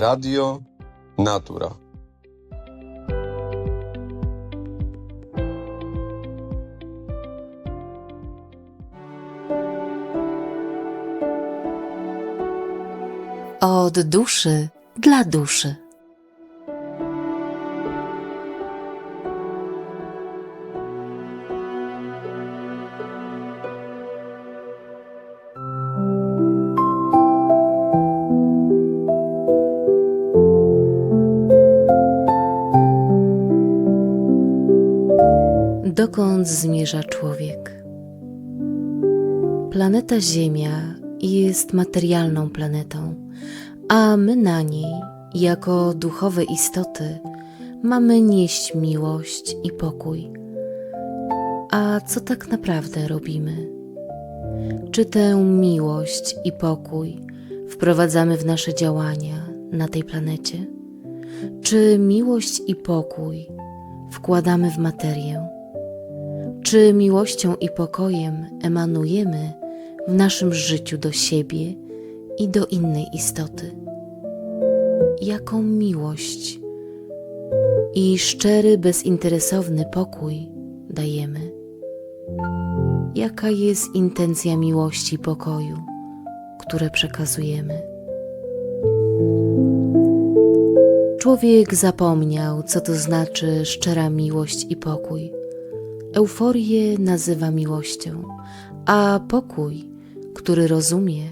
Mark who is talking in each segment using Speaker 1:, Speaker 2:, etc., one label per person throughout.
Speaker 1: Radio Natura.
Speaker 2: Od duszy dla duszy. Dokąd zmierza człowiek? Planeta Ziemia jest materialną planetą, a my na niej, jako duchowe istoty, mamy nieść miłość i pokój. A co tak naprawdę robimy? Czy tę miłość i pokój wprowadzamy w nasze działania na tej planecie? Czy miłość i pokój wkładamy w materię? Czy miłością i pokojem emanujemy w naszym życiu do siebie i do innej istoty? Jaką miłość i szczery, bezinteresowny pokój dajemy? Jaka jest intencja miłości i pokoju, które przekazujemy? Człowiek zapomniał, co to znaczy szczera miłość i pokój. Euforię nazywa miłością, a pokój, który rozumie,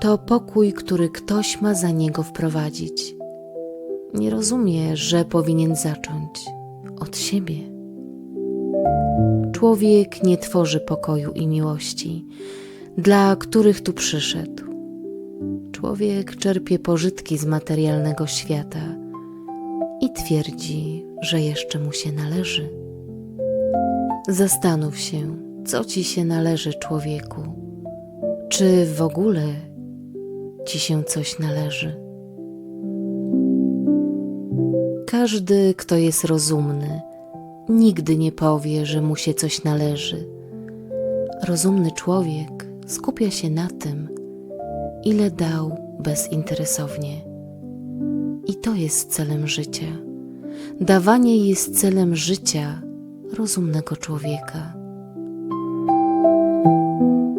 Speaker 2: to pokój, który ktoś ma za niego wprowadzić. Nie rozumie, że powinien zacząć od siebie. Człowiek nie tworzy pokoju i miłości, dla których tu przyszedł. Człowiek czerpie pożytki z materialnego świata i twierdzi, że jeszcze mu się należy. Zastanów się, co ci się należy, człowieku. Czy w ogóle ci się coś należy? Każdy, kto jest rozumny, nigdy nie powie, że mu się coś należy. Rozumny człowiek skupia się na tym, ile dał bezinteresownie. I to jest celem życia. Dawanie jest celem życia rozumnego człowieka.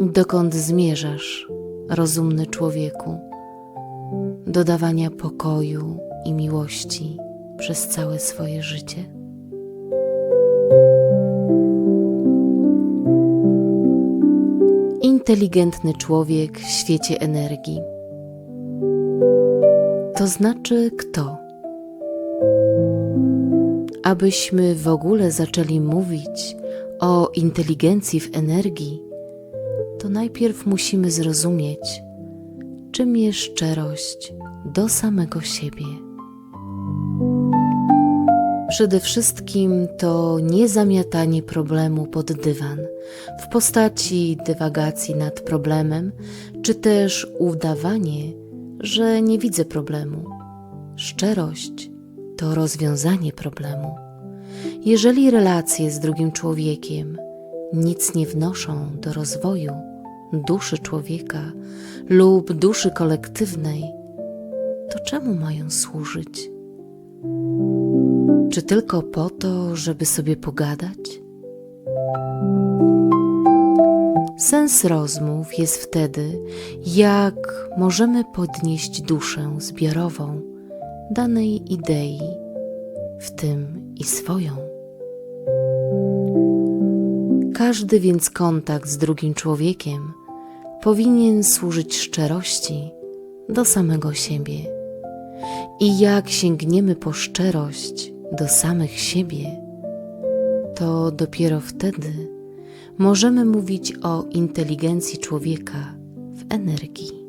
Speaker 2: Dokąd zmierzasz, rozumny człowieku? Do dawania pokoju i miłości przez całe swoje życie? Inteligentny człowiek w świecie energii. To znaczy kto? Abyśmy w ogóle zaczęli mówić o inteligencji w energii, to najpierw musimy zrozumieć, czym jest szczerość do samego siebie. Przede wszystkim to nie zamiatanie problemu pod dywan w postaci dywagacji nad problemem, czy też udawanie, że nie widzę problemu. Szczerość to rozwiązanie problemu. Jeżeli relacje z drugim człowiekiem nic nie wnoszą do rozwoju duszy człowieka lub duszy kolektywnej, to czemu mają służyć? Czy tylko po to, żeby sobie pogadać? Sens rozmów jest wtedy, jak możemy podnieść duszę zbiorową danej idei, w tym i swoją. Każdy więc kontakt z drugim człowiekiem powinien służyć szczerości do samego siebie. I jak sięgniemy po szczerość do samych siebie, to dopiero wtedy możemy mówić o inteligencji człowieka w energii.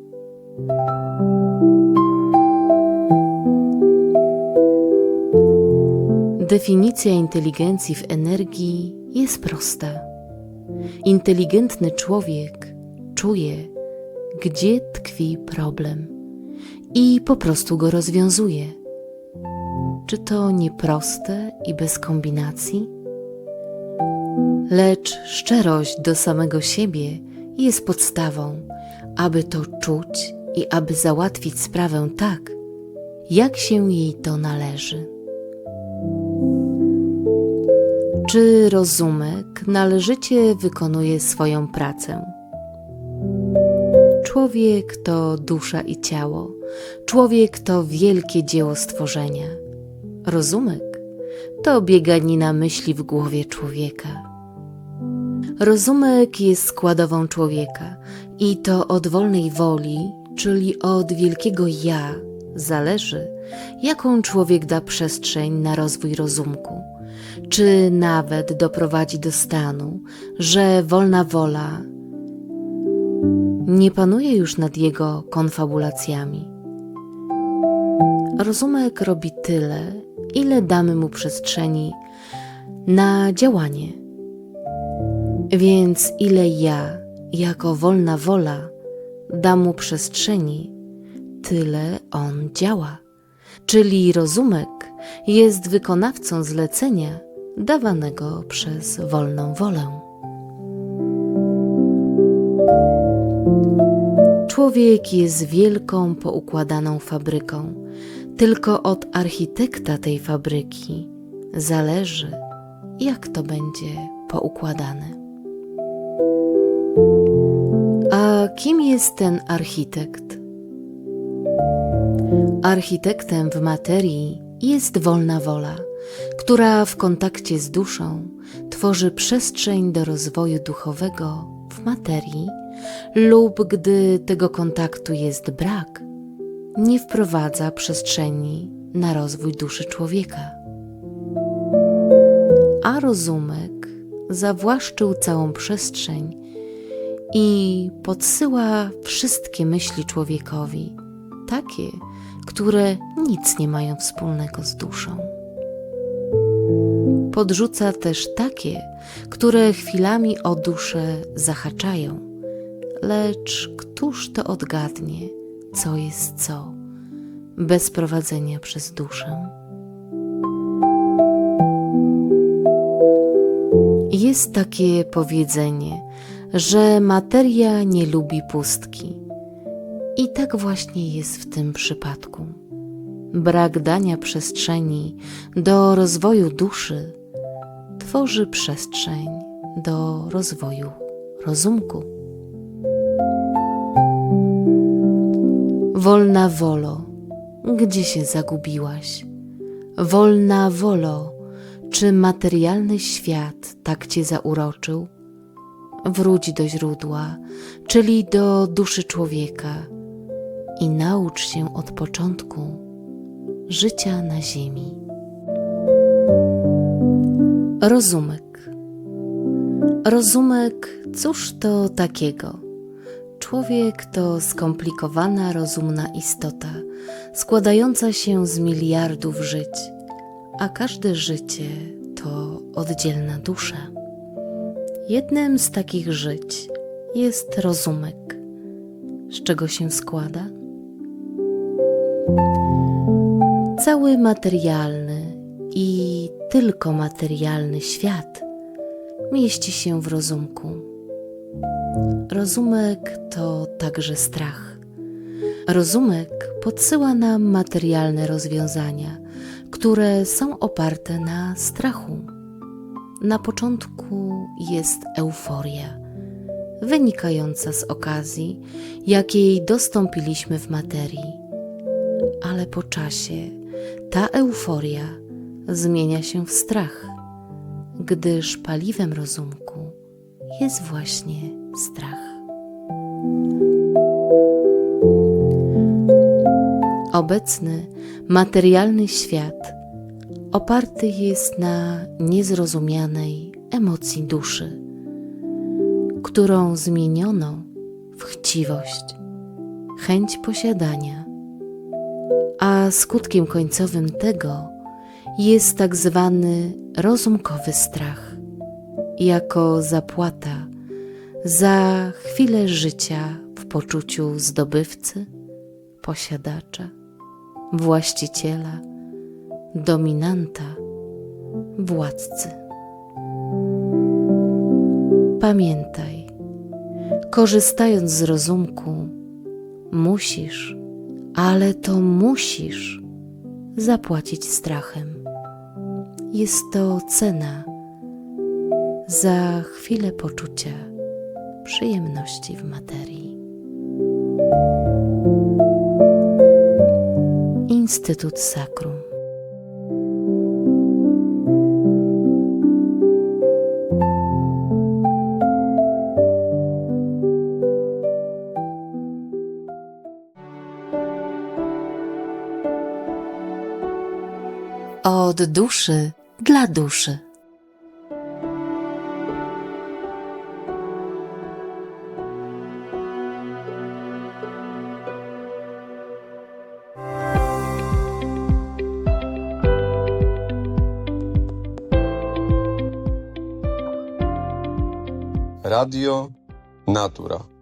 Speaker 2: Definicja inteligencji w energii jest prosta. Inteligentny człowiek czuje, gdzie tkwi problem i po prostu go rozwiązuje. Czy to nieproste i bez kombinacji? Lecz szczerość do samego siebie jest podstawą, aby to czuć i aby załatwić sprawę tak, jak się jej to należy. Czy rozumek należycie wykonuje swoją pracę? Człowiek to dusza i ciało, człowiek to wielkie dzieło stworzenia. Rozumek to bieganina myśli w głowie człowieka. Rozumek jest składową człowieka i to od wolnej woli, czyli od wielkiego ja, zależy, jaką człowiek da przestrzeń na rozwój rozumku, czy nawet doprowadzi do stanu, że wolna wola nie panuje już nad jego konfabulacjami. Rozumek robi tyle, ile damy mu przestrzeni na działanie. Więc ile ja, jako wolna wola, dam mu przestrzeni, tyle on działa. Czyli rozumek jest wykonawcą zlecenia dawanego przez wolną wolę. Człowiek jest wielką, poukładaną fabryką. Tylko od architekta tej fabryki zależy, jak to będzie poukładane. A kim jest ten architekt? Architektem w materii jest wolna wola, która w kontakcie z duszą tworzy przestrzeń do rozwoju duchowego w materii, lub gdy tego kontaktu jest brak, nie wprowadza przestrzeni na rozwój duszy człowieka. A rozumek zawłaszczył całą przestrzeń i podsyła wszystkie myśli człowiekowi, takie, które nic nie mają wspólnego z duszą. Podrzuca też takie, które chwilami o duszę zahaczają, lecz któż to odgadnie, co jest co, bez prowadzenia przez duszę? Jest takie powiedzenie, że materia nie lubi pustki. I tak właśnie jest w tym przypadku. Brak dania przestrzeni do rozwoju duszy tworzy przestrzeń do rozwoju rozumku. Wolna wolo, gdzie się zagubiłaś? Wolna wolo, czy materialny świat tak cię zauroczył? Wróć do źródła, czyli do duszy człowieka i naucz się od początku życia na ziemi. Rozumek. Rozumek, cóż to takiego? Człowiek to skomplikowana, rozumna istota, składająca się z miliardów żyć, a każde życie to oddzielna dusza. Jednym z takich żyć jest rozumek. Z czego się składa? Cały materialny i tylko materialny świat mieści się w rozumku. Rozumek to także strach. Rozumek podsyła nam materialne rozwiązania, które są oparte na strachu. Na początku jest euforia, wynikająca z okazji, jakiej dostąpiliśmy w materii. Ale po czasie ta euforia zmienia się w strach, gdyż paliwem rozumku jest właśnie strach. Obecny materialny świat oparty jest na niezrozumianej emocji duszy, którą zmieniono w chciwość, chęć posiadania, a skutkiem końcowym tego jest tak zwany rozumkowy strach, jako zapłata za chwilę życia w poczuciu zdobywcy, posiadacza, właściciela, dominanta, władcy. Pamiętaj, korzystając z rozumku, musisz, ale to musisz zapłacić strachem. Jest to cena za chwilę poczucia przyjemności w materii. Instytut Sakrum. Od duszy dla duszy.
Speaker 1: Radio Natura.